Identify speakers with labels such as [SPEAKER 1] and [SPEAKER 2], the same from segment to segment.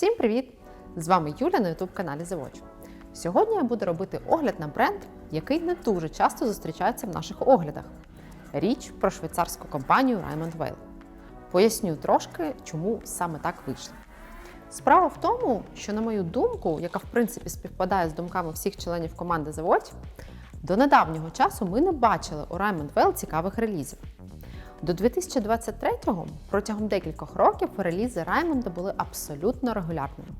[SPEAKER 1] Всім привіт! З вами Юля на youtube каналі Watch. Сьогодні я буду робити огляд на бренд, який не дуже часто зустрічається в наших оглядах. Річ про швейцарську компанію Raymond Weil. Поясню трошки, чому саме так вийшло. Справа в тому, що, на мою думку, яка в принципі співпадає з думками всіх членів команди The Watch, до недавнього часу ми не бачили у Raymond Weil цікавих релізів. До 2023-го протягом декількох років релізи Раймонда були абсолютно регулярними.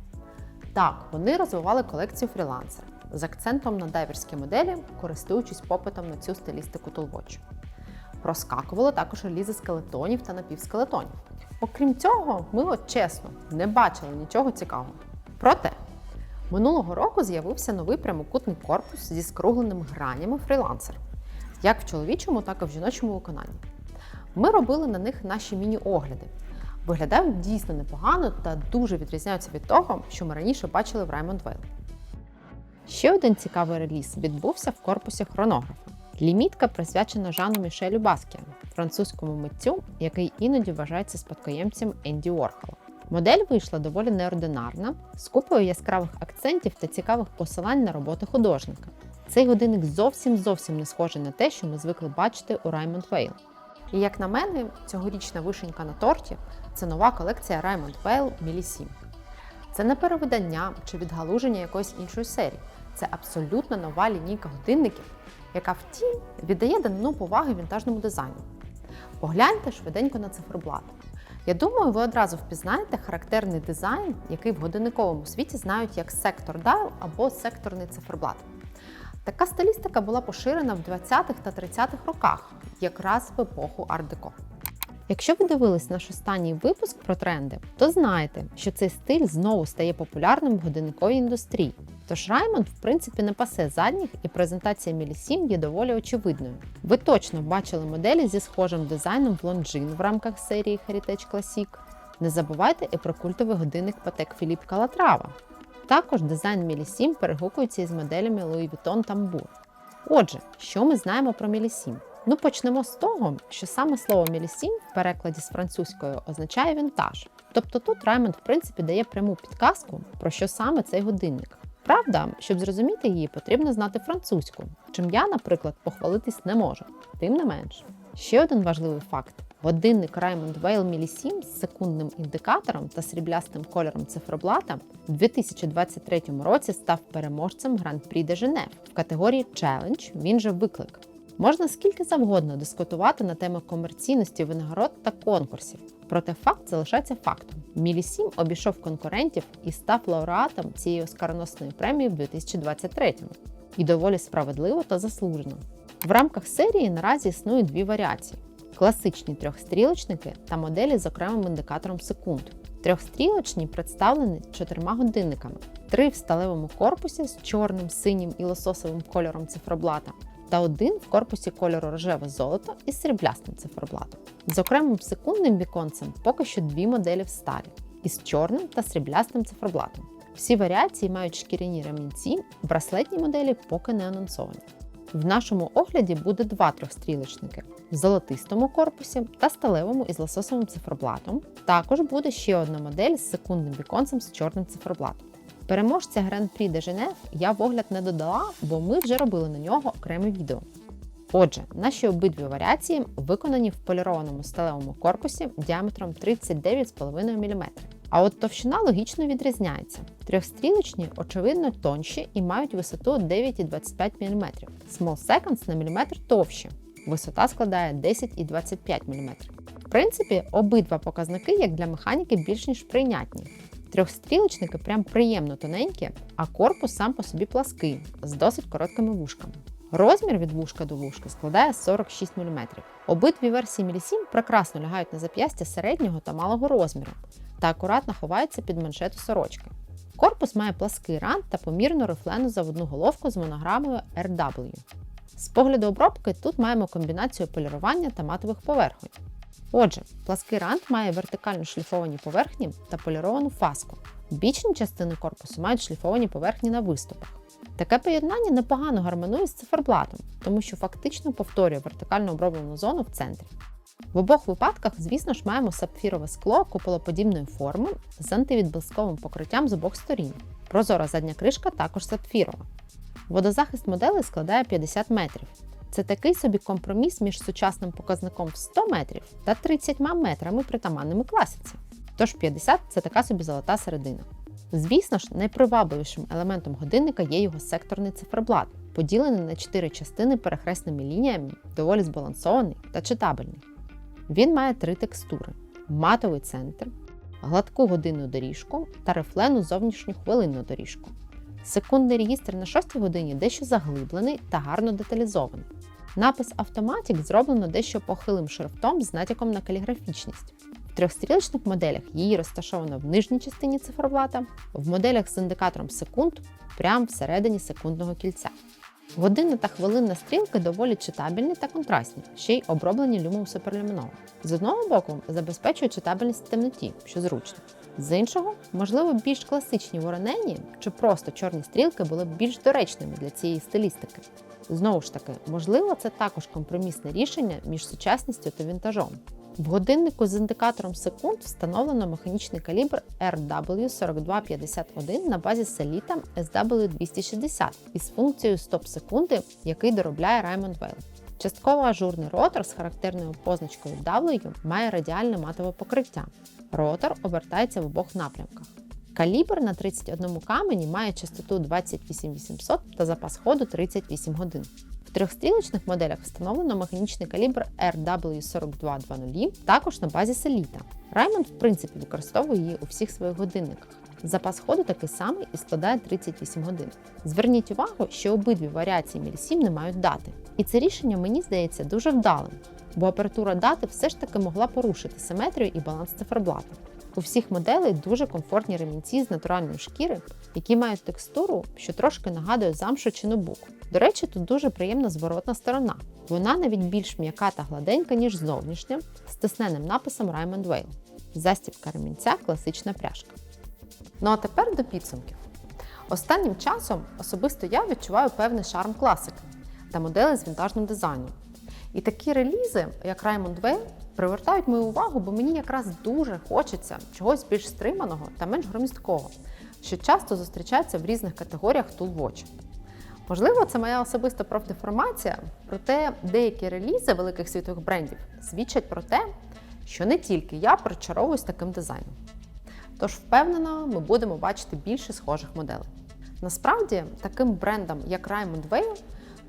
[SPEAKER 1] Так, вони розвивали колекцію фрілансер з акцентом на дайверські моделі, користуючись попитом на цю стилістику Toolwatch. Проскакували також релізи скелетонів та напівскелетонів. Окрім цього, ми от чесно не бачили нічого цікавого. Проте минулого року з'явився новий прямокутний корпус зі скругленими гранями фрілансер, як в чоловічому, так і в жіночому виконанні. Ми робили на них наші міні-огляди. Виглядають дійсно непогано та дуже відрізняються від того, що ми раніше бачили в Raymond Weil. Ще один цікавий реліз відбувся в корпусі хронографа. Лімітка присвячена Жану Мішелю Баскіану, французькому митцю, який іноді вважається спадкоємцем Енді Уорхола. Модель вийшла доволі неординарна, з купою яскравих акцентів та цікавих посилань на роботи художника. Цей годинник зовсім зовсім не схожий на те, що ми звикли бачити у Raymond Weil. І як на мене, цьогорічна вишенька на торті це нова колекція Raymond Weil Мілісім. Це не перевидання чи відгалуження якоїсь іншої серії. Це абсолютно нова лінійка годинників, яка втім віддає данину поваги вінтажному дизайну. Погляньте швиденько на циферблат. Я думаю, ви одразу впізнаєте характерний дизайн, який в годинниковому світі знають як сектор dial або секторний циферблат. Така стилістика була поширена в 20-х та 30-х роках, якраз в епоху ар-деко. Якщо ви дивились наш останній випуск про тренди, то знаєте, що цей стиль знову стає популярним в годинниковій індустрії. Тож Раймонд, в принципі, не пасе задніх, і презентація Мілі 7 є доволі очевидною. Ви точно бачили моделі зі схожим дизайном в Longines в рамках серії Heritage Classic. Не забувайте і про культовий годинник Patek Philippe Calatrava. Також дизайн Мілі 7 перегукується із моделями Louis Vuitton Tambour. Отже, що ми знаємо про Мілі 7? Ну почнемо з того, що саме слово мілісім в перекладі з французької означає вінтаж. Тобто тут Раймонд, в принципі, дає пряму підказку, про що саме цей годинник. Правда, щоб зрозуміти її, потрібно знати французьку, чим я, наприклад, похвалитись не можу. Тим не менш. Ще один важливий факт: годинник Raymond Weil Мілісім з секундним індикатором та сріблястим кольором цифроблата у 2023 році став переможцем Гран-прі де Женев в категорії Challenge, він же виклик. Можна скільки завгодно дискутувати на тему комерційності винагород та конкурсів. Проте факт залишається фактом. Мілісім обійшов конкурентів і став лауреатом цієї оскароносної премії в 2023-му. І доволі справедливо та заслужено. В рамках серії наразі існують дві варіації: класичні трьохстрілочники та моделі з окремим індикатором секунд. Трьохстрілочні представлені чотирма годинниками: три в сталевому корпусі з чорним, синім і лососовим кольором цифроблата, та один в корпусі кольору рожеве золото із сріблястим циферблатом. З окремим секундним віконцем поки що дві моделі в сталі із чорним та сріблястим циферблатом. Всі варіації мають шкіряні ремінці, браслетні моделі поки не анонсовані. В нашому огляді буде два трьохстрілочники в золотистому корпусі та сталевому із лососовим циферблатом. Також буде ще одна модель з секундним віконцем з чорним циферблатом. Переможця Гран-прі де Женев я в огляд не додала, бо ми вже робили на нього окреме відео. Отже, наші обидві варіації виконані в полірованому сталевому корпусі діаметром 39,5 мм. А от товщина логічно відрізняється. Трьохстрілочні, очевидно, тонші і мають висоту 9,25 мм. Small Seconds на міліметр товщі. Висота складає 10,25 мм. В принципі, обидва показники, як для механіки, більш ніж прийнятні. Трьохстрілочники прям приємно тоненькі, а корпус сам по собі плаский з досить короткими вушками. Розмір від вушка до вушка складає 46 мм. Обидві версії Мілісім прекрасно лягають на зап'ястя середнього та малого розміру та акуратно ховаються під маншету сорочки. Корпус має плаский рант та помірну рифлену заводну головку з монограмою RW. З погляду обробки тут маємо комбінацію полірування та матових поверхонь. Отже, плаский рант має вертикально шліфовані поверхні та поліровану фаску. Бічні частини корпусу мають шліфовані поверхні на виступах. Таке поєднання непогано гармонує з циферблатом, тому що фактично повторює вертикально оброблену зону в центрі. В обох випадках, звісно ж, маємо сапфірове скло куполоподібної форми з антивідблисковим покриттям з обох сторін. Прозора задня кришка також сапфірова. Водозахист моделей складає 50 метрів. Це такий собі компроміс між сучасним показником в 100 метрів та 30 метрами притаманними класиці. Тож 50 це така собі золота середина. Звісно ж, найпривабливішим елементом годинника є його секторний циферблат, поділений на чотири частини перехресними лініями, доволі збалансований та читабельний. Він має три текстури: матовий центр, гладку годинну доріжку та рифлену зовнішню хвилинну доріжку. Секундний регістр на 6 годині дещо заглиблений та гарно деталізований. Напис Automatic зроблено дещо похилим шрифтом з натяком на каліграфічність. В трьохстрілочних моделях її розташовано в нижній частині циферблата, в моделях з індикатором секунд прямо всередині секундного кільця. Годинна та хвилинна стрілки доволі читабельні та контрастні, ще й оброблені люмом суперлюміновим. З одного боку, забезпечує читабельність в темноті, що зручно. З іншого, можливо, більш класичні воронені чи просто чорні стрілки були б більш доречними для цієї стилістики. Знову ж таки, можливо, це також компромісне рішення між сучасністю та вінтажом. В годиннику з індикатором секунд встановлено механічний калібр RW4251 на базі Selita SW260 із функцією стоп секунди, який доробляє Raymond Weil. Частково ажурний ротор з характерною позначкою W має радіальне матове покриття. Ротор обертається в обох напрямках. Калібр на 31 камені має частоту 28800 та запас ходу 38 годин. В трьохстрілочних моделях встановлено механічний калібр RW4220, також на базі Selita. Raymond, в принципі, використовує її у всіх своїх годинниках. Запас ходу такий самий і складає 38 годин. Зверніть увагу, що обидві варіації мілісім не мають дати. І це рішення мені здається дуже вдалим, бо апертура дати все ж таки могла порушити симетрію і баланс циферблата. У всіх моделей дуже комфортні ремінці з натуральної шкіри, які мають текстуру, що трошки нагадує замшу чи нобук. До речі, тут дуже приємна зворотна сторона. Вона навіть більш м'яка та гладенька, ніж зовнішня, з тисненим написом Raymond Weil. Застібка ремінця класична пряжка. Ну а тепер до підсумків. Останнім часом особисто я відчуваю певний шарм класики та моделей з вінтажним дизайном. І такі релізи, як Raymond Weil, привертають мою увагу, бо мені якраз дуже хочеться чогось більш стриманого та менш громісткого, що часто зустрічається в різних категоріях Tool Watch. Можливо, це моя особиста профдеформація, проте деякі релізи великих світових брендів свідчать про те, що не тільки я причаровуюсь таким дизайном. Тож, впевнено, ми будемо бачити більше схожих моделей. Насправді, таким брендам, як Raymond Weil,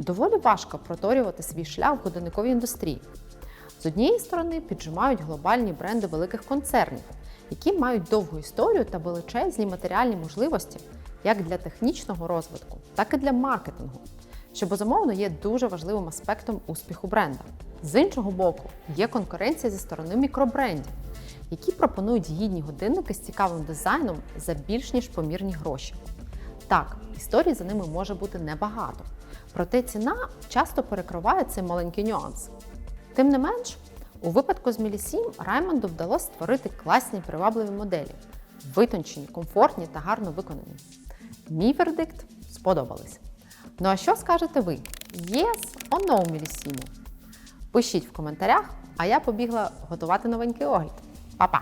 [SPEAKER 1] доволі важко проторювати свій шлях в годинниковій індустрії. З однієї сторони піджимають глобальні бренди великих концернів, які мають довгу історію та величезні матеріальні можливості як для технічного розвитку, так і для маркетингу, що безумовно є дуже важливим аспектом успіху бренда. З іншого боку, є конкуренція зі сторони мікробрендів, які пропонують гідні годинники з цікавим дизайном за більш ніж помірні гроші. Так, історій за ними може бути небагато, проте ціна часто перекриває цей маленький нюанс. Тим не менш, у випадку з Мілісім Раймонду вдалося створити класні привабливі моделі, витончені, комфортні та гарно виконані. Мій вердикт сподобались. Ну а що скажете ви? Yes or no Мілісіму? Пишіть в коментарях, а я побігла готувати новенький огляд. Па-па!